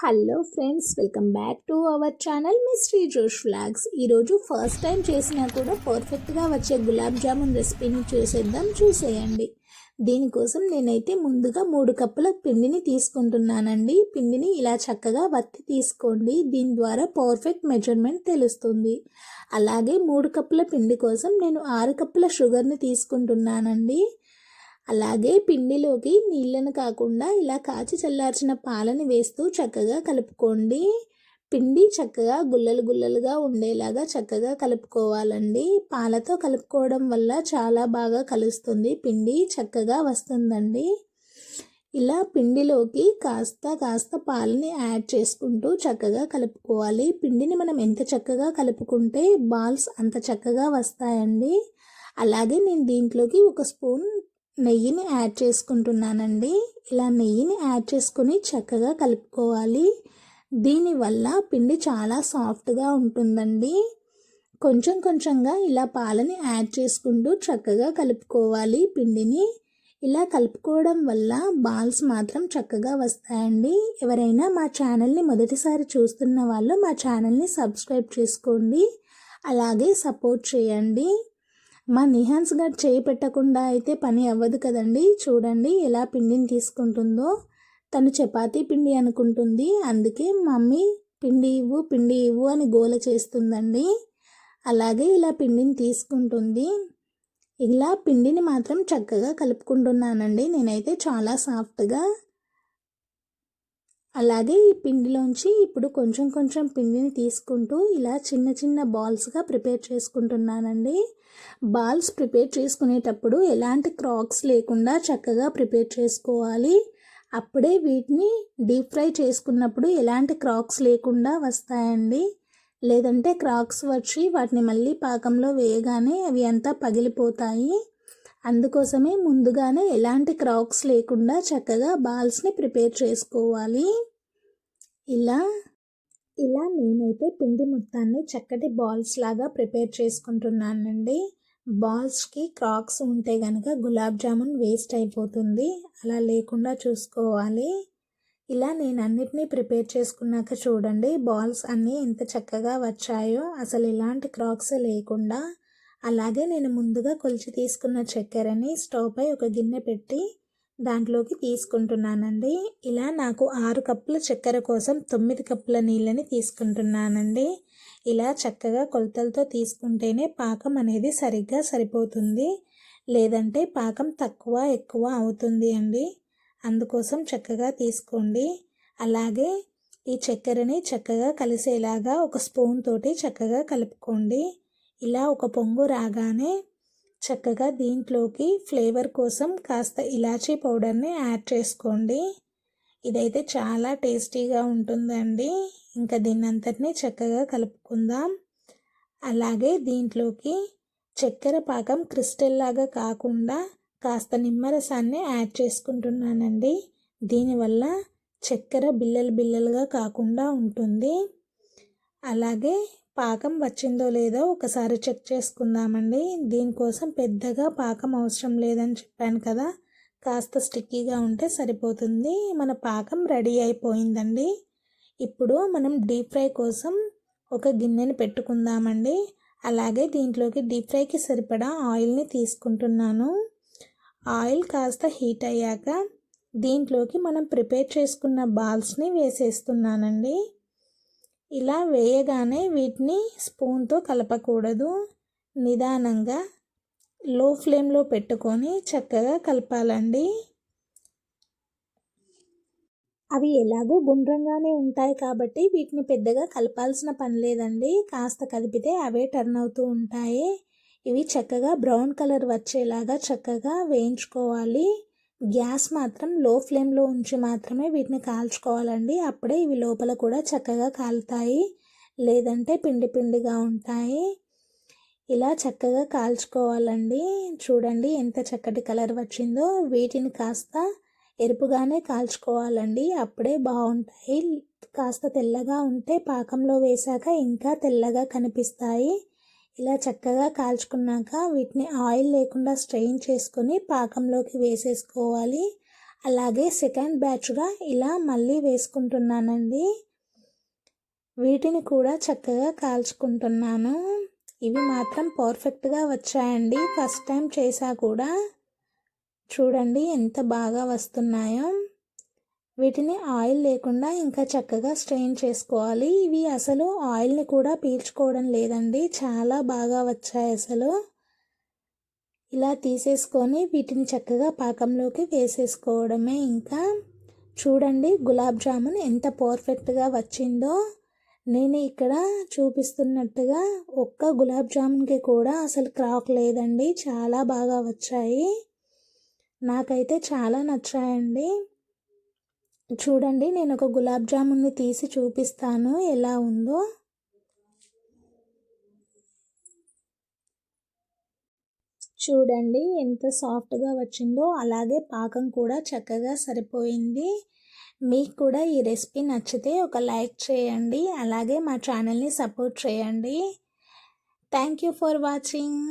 Hello friends welcome back to our channel mystery josh flags ఈరోజు first time చేసినా కూడా పర్ఫెక్ట్గా వచ్చే గులాబ్ జామున్ రెసిపీని చూసేద్దాం చూసేయండి. దీనికోసం నేనైతే ముందుగా మూడు కప్పుల పిండిని తీసుకుంటున్నానండి. పిండిని ఇలా చక్కగా వత్తి తీసుకోండి. దీని ద్వారా పర్ఫెక్ట్ మెజర్మెంట్ తెలుస్తుంది. అలాగే మూడు కప్పుల పిండి కోసం నేను ఆరు కప్పుల షుగర్ని తీసుకుంటున్నానండి. అలాగే పిండిలోకి నీళ్ళను కాకుండా ఇలా కాచి చల్లార్చిన పాలని వేస్తూ చక్కగా కలుపుకోండి. పిండి చక్కగా గుల్లలు గుల్లలుగా ఉండేలాగా చక్కగా కలుపుకోవాలండి. పాలతో కలుపుకోవడం వల్ల చాలా బాగా కలుస్తుంది. పిండి చక్కగా వస్తుందండి. ఇలా పిండిలోకి కాస్త కాస్త పాలని యాడ్ చేసుకుంటూ చక్కగా కలుపుకోవాలి. పిండిని మనం ఎంత చక్కగా కలుపుకుంటే బాల్స్ అంత చక్కగా వస్తాయండి. అలాగే నేను దీంట్లోకి ఒక స్పూన్ నెయ్యిని యాడ్ చేసుకుంటున్నానండి. ఇలా నెయ్యిని యాడ్ చేసుకుని చక్కగా కలుపుకోవాలి. దీనివల్ల పిండి చాలా సాఫ్ట్గా ఉంటుందండి. కొంచెం కొంచెంగా ఇలా పాలని యాడ్ చేసుకుంటూ చక్కగా కలుపుకోవాలి పిండిని. ఇలా కలుపుకోవడం వల్ల బాల్స్ మాత్రం చక్కగా వస్తాయండి. ఎవరైనా మా ఛానల్ని మొదటిసారి చూస్తున్న వాళ్ళు మా ఛానల్ని సబ్స్క్రైబ్ చేసుకోండి. అలాగే సపోర్ట్ చేయండి. మా నిహాన్స్ గారు చేయి పెట్టకుండా అయితే పని అవ్వదు కదండి. చూడండి ఎలా పిండిని తీసుకుంటుందో. తను చపాతీ పిండి అనుకుంటుంది. అందుకే మమ్మీ పిండి ఇవ్వు పిండి ఇవ్వు అని గోల చేస్తుందండి. అలాగే ఇలా పిండిని తీసుకుంటుంది. ఇలా పిండిని మాత్రం చక్కగా కలుపుకుంటున్నానండి. నేనైతే చాలా సాఫ్ట్గా అలాగే ఈ పిండిలోంచి ఇప్పుడు కొంచెం కొంచెం పిండిని తీసుకుంటూ ఇలా చిన్న చిన్న బాల్స్గా ప్రిపేర్ చేసుకుంటున్నానండి. బాల్స్ ప్రిపేర్ చేసుకునేటప్పుడు ఎలాంటి క్రాక్స్ లేకుండా చక్కగా ప్రిపేర్ చేసుకోవాలి. అప్పుడే వీటిని డీప్ ఫ్రై చేసుకున్నప్పుడు ఎలాంటి క్రాక్స్ లేకుండా వస్తాయండి. లేదంటే క్రాక్స్ వచ్చి వాటిని మళ్ళీ పాకంలో వేయగానే అవి అంతా పగిలిపోతాయి. అందుకోసమే ముందుగానే ఎలాంటి క్రాక్స్ లేకుండా చక్కగా బాల్స్ని ప్రిపేర్ చేసుకోవాలి. ఇలా ఇలా నేనైతే పిండి మొత్తాన్ని చక్కటి బాల్స్ లాగా ప్రిపేర్ చేసుకుంటున్నానండి. బాల్స్కి క్రాక్స్ ఉంటే కనుక గులాబ్ జామున్ వేస్ట్ అయిపోతుంది. అలా లేకుండా చూసుకోవాలి. ఇలా నేను అన్నిటినీ ప్రిపేర్ చేసుకున్నాక చూడండి బాల్స్ అన్నీ ఎంత చక్కగా వచ్చాయో. అసలు ఎలాంటి క్రాక్స్ లేకుండా అలాగే నేను ముందుగా కొలిచి తీసుకున్న చక్కెరని స్టవ్ పై ఒక గిన్నె పెట్టి దాంట్లోకి తీసుకుంటున్నానండి. ఇలా నాకు ఆరు కప్పుల చక్కెర కోసం తొమ్మిది కప్పుల నీళ్ళని తీసుకుంటున్నానండి. ఇలా చక్కగా కొలతలతో తీసుకుంటేనే పాకం అనేది సరిగ్గా సరిపోతుంది. లేదంటే పాకం తక్కువ ఎక్కువ అవుతుంది అండి. అందుకోసం చక్కగా తీసుకోండి. అలాగే ఈ చక్కెరని చక్కగా కలిసేలాగా ఒక స్పూన్ తోటి చక్కగా కలుపుకోండి. ఇలా ఒక పొంగు రాగానే చక్కగా దీంట్లోకి ఫ్లేవర్ కోసం కాస్త ఇలాచీ పౌడర్ని యాడ్ చేసుకోండి. ఇదైతే చాలా టేస్టీగా ఉంటుందండి. ఇంకా దీన్నంతటినీ చక్కగా కలుపుకుందాం. అలాగే దీంట్లోకి చక్కెర పాకం క్రిస్టల్ లాగా కాకుండా కాస్త నిమ్మరసాన్ని యాడ్ చేసుకుంటున్నానండి. దీనివల్ల చక్కెర బిల్లలు బిల్లలుగా కాకుండా ఉంటుంది. అలాగే పాకం వచ్చిందో లేదో ఒకసారి చెక్ చేసుకుందామండి. దీనికోసం పెద్దగా పాకం అవసరం లేదని చెప్పాను కదా. కాస్త స్టిక్కీగా ఉంటే సరిపోతుంది. మన పాకం రెడీ అయిపోయిందండి. ఇప్పుడు మనం డీప్ ఫ్రై కోసం ఒక గిన్నెని పెట్టుకుందామండి. అలాగే దీంట్లోకి డీప్ ఫ్రైకి సరిపడా ఆయిల్ని తీసుకుంటున్నాను. ఆయిల్ కాస్త హీట్ అయ్యాక దీంట్లోకి మనం ప్రిపేర్ చేసుకున్న బాల్స్ని వేసేస్తున్నానండి. ఇలా వేయగానే వీటిని స్పూన్తో కలపకూడదు. నిదానంగా లో ఫ్లేమ్లో పెట్టుకొని చక్కగా కలపాలండి. అవి ఎలాగో గుండ్రంగానే ఉంటాయి కాబట్టి వీటిని పెద్దగా కలపాల్సిన పని లేదండి. కాస్త కలిపితే అవే టర్న్ అవుతూ ఉంటాయి. ఇవి చక్కగా బ్రౌన్ కలర్ వచ్చేలాగా చక్కగా వేయించుకోవాలి. గ్యాస్ మాత్రం లో ఫ్లేమ్లో ఉంచి మాత్రమే వీటిని కాల్చుకోవాలండి. అప్పుడే ఇవి లోపల కూడా చక్కగా కాలుతాయి. లేదంటే పిండి పిండిగా ఉంటాయి. ఇలా చక్కగా కాల్చుకోవాలండి. చూడండి ఎంత చక్కటి కలర్ వచ్చిందో. వీటిని కాస్త ఎరుపుగానే కాల్చుకోవాలండి. అప్పుడే బాగుంటాయి. కాస్త తెల్లగా ఉంటే పాకంలో వేశాక ఇంకా తెల్లగా కనిపిస్తాయి. ఇలా చక్కగా కాల్చుకున్నాక వీటిని ఆయిల్ లేకుండా స్ట్రెయిన్ చేసుకొని పాకంలోకి వేసేసుకోవాలి. అలాగే సెకండ్ బ్యాచ్గా ఇలా మళ్ళీ వేసుకుంటున్నానండి. వీటిని కూడా చక్కగా కాల్చుకుంటున్నాను. ఇవి మాత్రం పర్ఫెక్ట్గా వచ్చాయండి. ఫస్ట్ టైం చేసా కూడా. చూడండి ఎంత బాగా వస్తున్నాయో. వీటిని ఆయిల్ లేకుండా ఇంకా చక్కగా స్ట్రెయిన్ చేసుకోవాలి. ఇవి అసలు ఆయిల్ని కూడా పీల్చుకోవడం లేదండి. చాలా బాగా వచ్చాయి అసలు. ఇలా తీసేసుకొని వీటిని చక్కగా పాకంలోకి వేసేసుకోవడమే ఇంకా. చూడండి గులాబ్ జామున్ ఎంత పర్ఫెక్ట్గా వచ్చిందో. నేను ఇక్కడ చూపిస్తున్నట్టుగా ఒక్క గులాబ్ జామున్కి కూడా అసలు క్రాక్ లేదండి. చాలా బాగా వచ్చాయి. నాకైతే చాలా నచ్చాయండి. చూడండి నేను ఒక గులాబ్ జామున్ని తీసి చూపిస్తాను. ఎలా ఉందో. చూడండి ఎంత సాఫ్ట్గా వచ్చిందో. అలాగే పాకం కూడా చక్కగా సరిపోయింది. మీకు కూడా ఈ రెసిపీ నచ్చితే ఒక లైక్ చేయండి. అలాగే మా ఛానల్ని సపోర్ట్ చేయండి. Thank you for watching.